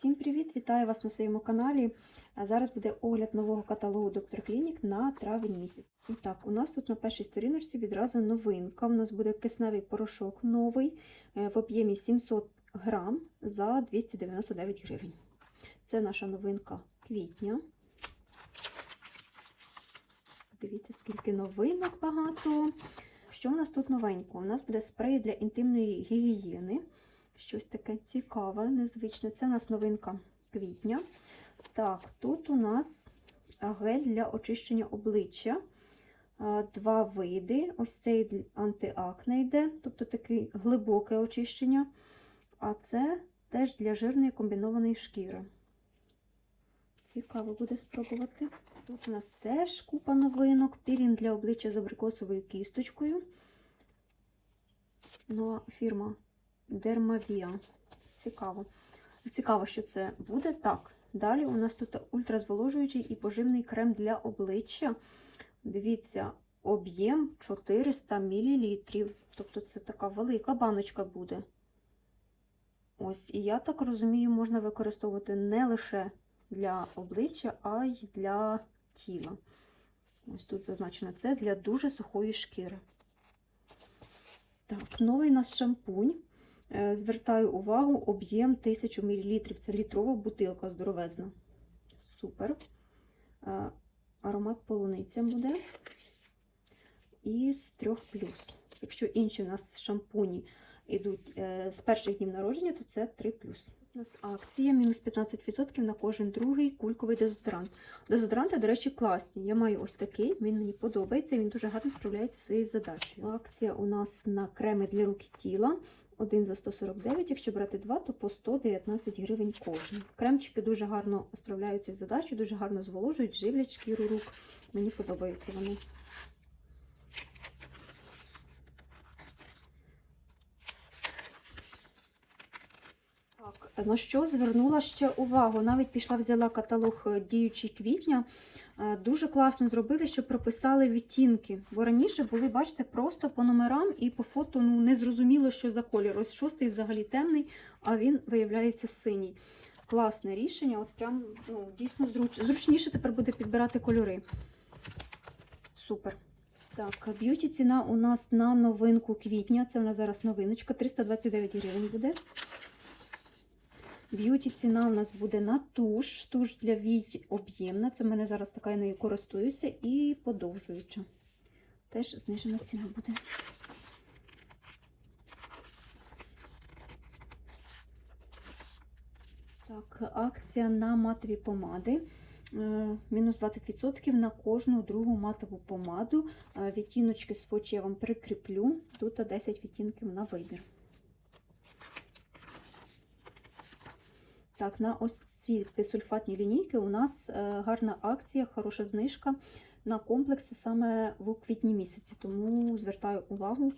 Всім привіт! Вітаю вас на своєму каналі. Зараз буде огляд нового каталогу Доктор Клінік на травень місяць. І так, у нас тут на першій сторіночці відразу новинка. У нас буде кисневий порошок новий е, в об'ємі 700 грам за 299 гривень. Це наша новинка квітня. Дивіться, скільки новинок багато. Що у нас тут новенько? У нас буде спрей для інтимної гігієни. Щось таке цікаве, незвичне. Це у нас новинка квітня. Так, тут у нас гель для очищення обличчя. Два види. Ось цей антиакне йде, тобто таке глибоке очищення. А це теж для жирної комбінованої шкіри. Цікаво буде спробувати. Тут у нас теж купа новинок. Пілінг для обличчя з абрикосовою кісточкою. Нова фірма Дермавіа. Цікаво. Цікаво, що це буде. Так, далі у нас тут ультразволожуючий і поживний крем для обличчя. Дивіться, об'єм 400 мл. Тобто це така велика баночка буде. Ось, і я так розумію, можна використовувати не лише для обличчя, а й для тіла. Ось тут зазначено це для дуже сухої шкіри. Так, новий у нас шампунь. Е, Звертаю увагу, об'єм 1000 мл. Це літрова бутилка здоровезна. Супер. Е, Аромат полуниця буде. І з 3 плюс. Якщо інші у нас шампуні йдуть е, з перших днів народження, то це 3 плюс. У нас акція мінус 15% на кожен другий кульковий дезодорант. Дезодоранти, до речі, класні. Я маю ось такий, він мені подобається, він дуже гарно справляється зі своєю задачею. Акція у нас на креми для рук і тіла. Один за 149, якщо брати два, то по 119 гривень кожен. Кремчики дуже гарно справляються з задачею, дуже гарно зволожують, живлять шкіру рук. Мені подобаються вони. Так, на що звернула ще увагу? Навіть пішла, взяла каталог е, діючий квітня. Е, Дуже класно зробили, що прописали відтінки. Бо раніше були, бачите, просто по номерам і по фото ну, не зрозуміло, що за колір. Ось шостий взагалі темний, а він виявляється синій. Класне рішення, от прям ну, дійсно зруч... зручніше тепер буде підбирати кольори. Супер. Так, б'юті ціна у нас на новинку квітня. Це в нас зараз новиночка. 329 гривень буде. Б'юті ціна у нас буде на туш. Туш для вій об'ємна. Це в мене зараз така я нею користуюся і подовжуюча. Теж знижена ціна буде. Так, акція на матові помади. Е, Мінус 20% на кожну другу матову помаду. Е, Відтіночки свочі я вам прикріплю. Тут 10 відтінків на вибір. Так, на ось ці бісульфатні лінійки у нас е, гарна акція, хороша знижка на комплекси саме в квітні місяці, тому звертаю увагу,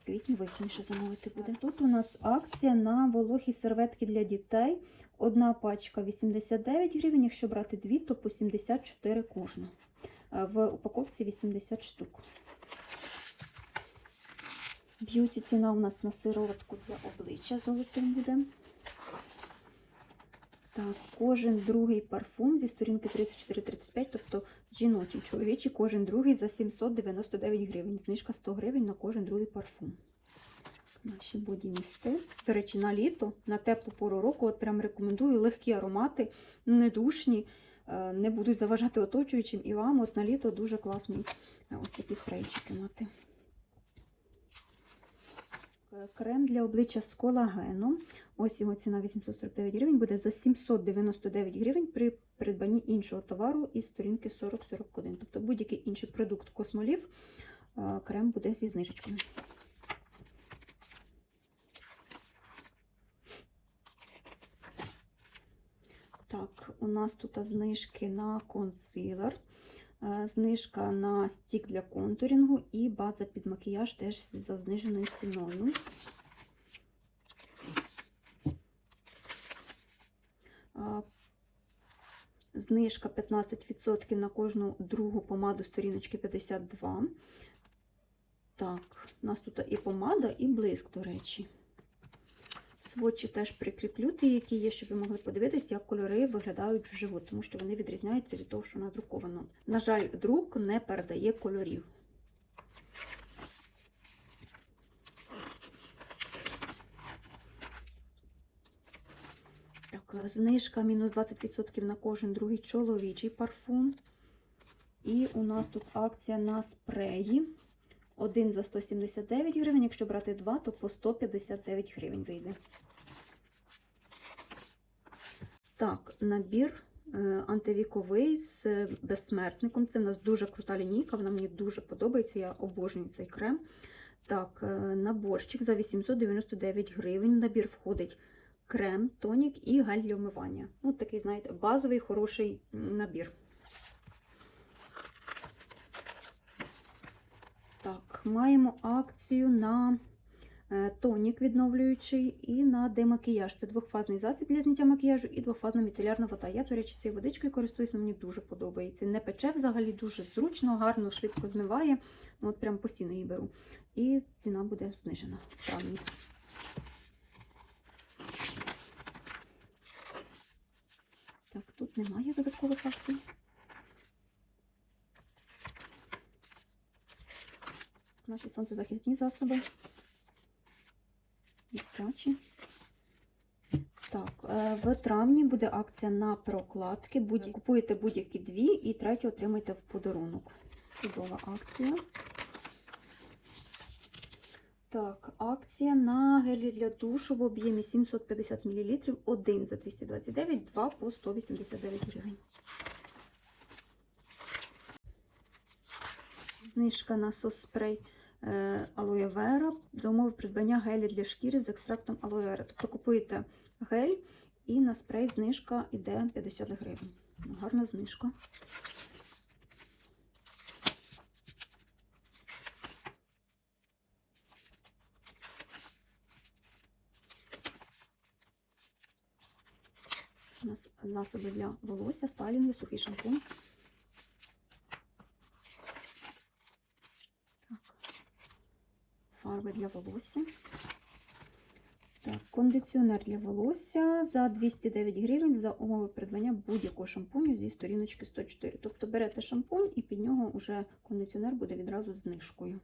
в квітні вигідніше замовити буде. Тут у нас акція на вологі серветки для дітей. Одна пачка 89 гривень, якщо брати дві, то по 74 кожна. Е, В упаковці 80 штук. Б'юті ціна у нас на сироватку для обличчя золотим буде. Так, кожен другий парфум зі сторінки 34-35, тобто жіночий, чоловічий, кожен другий за 799 гривень. Знижка 100 гривень на кожен другий парфум. Наші боді-місти. До речі, на літо, на теплу пору року, от прям рекомендую легкі аромати, недушні, е, не будуть заважати оточуючим і вам. От на літо дуже класний е, ось такі спрейчики мати. Крем для обличчя з колагеном. Ось його ціна 849 гривень, буде за 799 гривень при придбанні іншого товару із сторінки 4041. Тобто будь-який інший продукт космолів, е, крем буде зі знижечкою. Так, у нас тут знижки на консилер. Е, Знижка на стік для контурінгу і база під макіяж теж за зниженою ціною. Знижка 15% на кожну другу помаду сторіночки 52. Так, у нас тут і помада, і блиск, до речі. Сводчі теж прикріплю ті, які є, щоб ви могли подивитись, як кольори виглядають вживу, тому що вони відрізняються від того, що надруковано. На жаль, друк не передає кольорів. Так, знижка мінус 20% на кожен другий чоловічий парфум. І у нас тут акція на спреї. Один за 179 гривень. Якщо брати два, то по 159 гривень вийде. Так, набір е, антивіковий з безсмертником. Це в нас дуже крута лінійка, вона мені дуже подобається. Я обожнюю цей крем. Так, е, наборчик за 899 гривень. В набір входить крем, тонік і гель для вмивання. Ну, такий, знаєте, базовий хороший набір. Маємо акцію на е, тонік відновлюючий і на демакіяж. Це двохфазний засіб для зняття макіяжу і двохфазна міцелярна вода. Я, до речі, цією водичкою користуюся, мені дуже подобається. Не пече взагалі дуже зручно, гарно, швидко змиває. Ну, От прям постійно її беру. І ціна буде знижена в. Так, тут немає додаткових акцій. Наші сонцезахисні засоби. Дитячі. Так, е, в травні буде акція на прокладки. Будь... Купуєте будь-які дві і третю отримаєте в подарунок. Чудова акція. Так, акція на гелі для душу в об'ємі 750 мл. Один за 229, два по 189 гривень. Знижка на сос-спрей е, алоє вера за умови придбання гелі для шкіри з екстрактом алоє вера. Тобто купуєте гель і на спрей знижка йде 50 гривень. Гарна знижка. У нас засоби для волосся, стайлінги, сухий шампунь. Фарби для волосся. Так, кондиціонер для волосся за 209 гривень за умови придбання будь-якого шампуню зі сторіночки 104. Тобто берете шампунь і під нього вже кондиціонер буде відразу знижкою.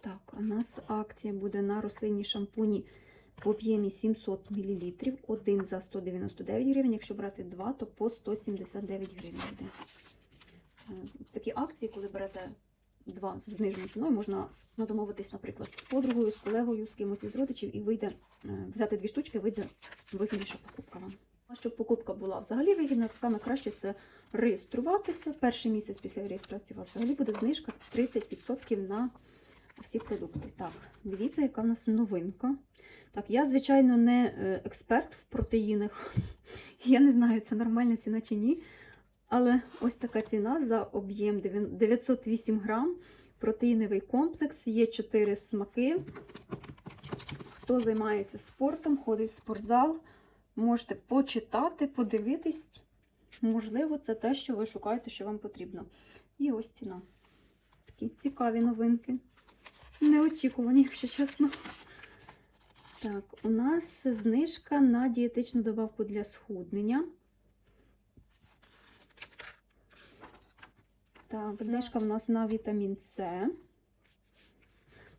Так, у нас акція буде на рослинні шампуні в об'ємі 700 мл. Один за 199 гривень. Якщо брати два, то по 179 гривень буде. Е, Такі акції, коли берете два з зниженою ціною, можна ну, домовитись, наприклад, з подругою, з колегою, з кимось із родичів, і вийде е, взяти дві штучки, вийде вигідніша покупка вам. Щоб покупка була взагалі вигідна, то саме краще це реєструватися. Перший місяць після реєстрації у вас взагалі буде знижка 30% на всі продукти. Так, дивіться, яка в нас новинка. Так, я, звичайно, не е, експерт в протеїнах. Я не знаю, це нормальна ціна чи ні. Але ось така ціна за об'єм 908 грам. Протеїновий комплекс, є 4 смаки. Хто займається спортом, ходить в спортзал, можете почитати, подивитись. Можливо, це те, що ви шукаєте, що вам потрібно. І ось ціна. Такі цікаві новинки. Неочікувані, якщо чесно. Так, у нас знижка на дієтичну добавку для схуднення. Так, знижка в нас на вітамін С.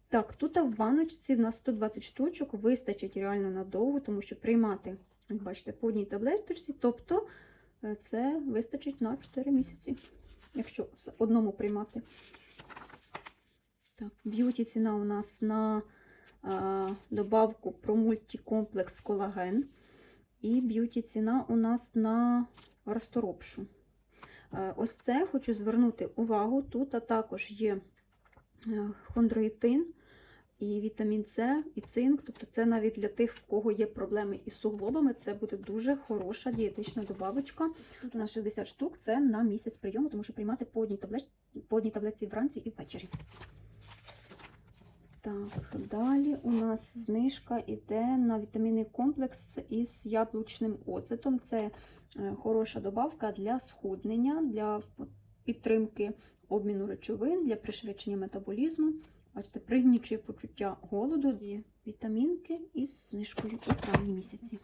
Так, тут в баночці в нас 120 штучок, вистачить реально надовго, тому що приймати, як бачите, по одній таблеточці, тобто е, це вистачить на 4 місяці, якщо одному приймати. Так, б'юті ціна у нас на добавку про мультикомплекс колаген. І б'юті ціна у нас на розторопшу. Ось це хочу звернути увагу. Тут також є е, хондроїтин, і вітамін С, і цинк. Тобто це навіть для тих, в кого є проблеми із суглобами, це буде дуже хороша дієтична добавочка. Тут у нас 60 штук, це на місяць прийому, тому що приймати по одній таблетці, по одній таблетці вранці і ввечері. Так, далі у нас знижка йде на вітамінний комплекс із яблучним оцетом. Це е, хороша добавка для схуднення, для підтримки обміну речовин для пришвидшення метаболізму. Бачите, пригнічує почуття голоду і вітамінки із знижкою у травні місяці.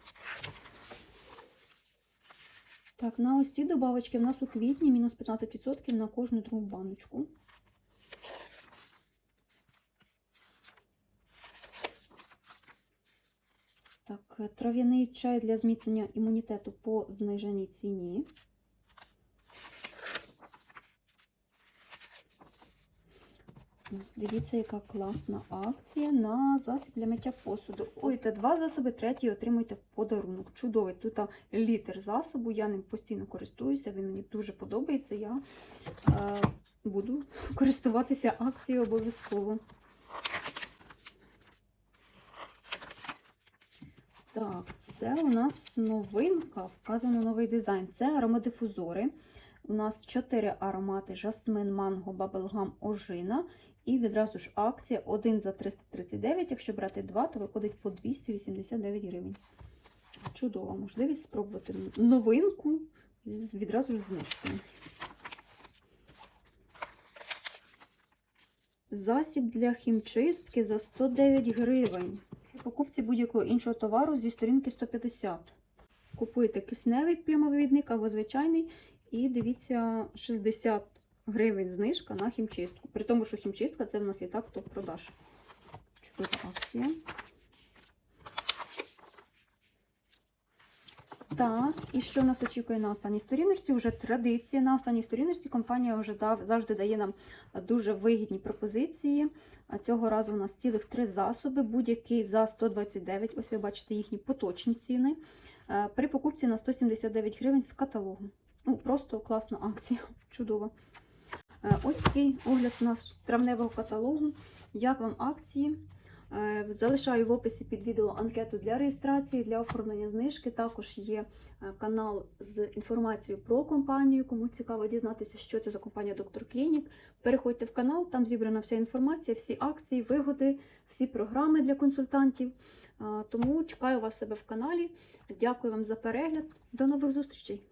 Так, на ось ці добавочки в нас у квітні мінус 15% на кожну другу баночку. Так, е, трав'яний чай для зміцнення імунітету по зниженій ціні. Ось дивіться, яка класна акція на засіб для миття посуду. Купуєте два засоби, третій отримуєте в подарунок. Чудовий. Тут літр засобу, я ним постійно користуюся, він мені дуже подобається. Я е, буду користуватися акцією обов'язково. Так, це у нас новинка, вказано новий дизайн. Це аромадифузори. У нас 4 аромати: жасмин, манго, баблгам, ожина. І відразу ж акція 1 за 339. Якщо брати 2, то виходить по 289 гривень. Чудова можливість спробувати новинку відразу ж знижкою. Засіб для хімчистки за 109 гривень. Покупці будь-якого іншого товару зі сторінки 150. Купуєте кисневий прямовідник або звичайний, і дивіться 60 гривень знижка на хімчистку. При тому, що хімчистка це в нас і так топ продаж. Чудова акція. Так, і що нас очікує на останній сторіночці? Вже традиція. На останній сторіночці компанія вже дав, завжди дає нам дуже вигідні пропозиції. А цього разу у нас цілих три засоби, будь-який за 129. Ось ви бачите їхні поточні ціни. Е, При покупці на 179 гривень з каталогу. Ну, просто класна акція, чудова. Е, Ось такий огляд у нас травневого каталогу. Як вам акції? Е, Залишаю в описі під відео анкету для реєстрації, для оформлення знижки. Також є е, канал з інформацією про компанію. Кому цікаво дізнатися, що це за компанія Доктор Клінік. Переходьте в канал, там зібрана вся інформація, всі акції, вигоди, всі програми для консультантів. Е, Тому чекаю вас себе в каналі. Дякую вам за перегляд. До нових зустрічей!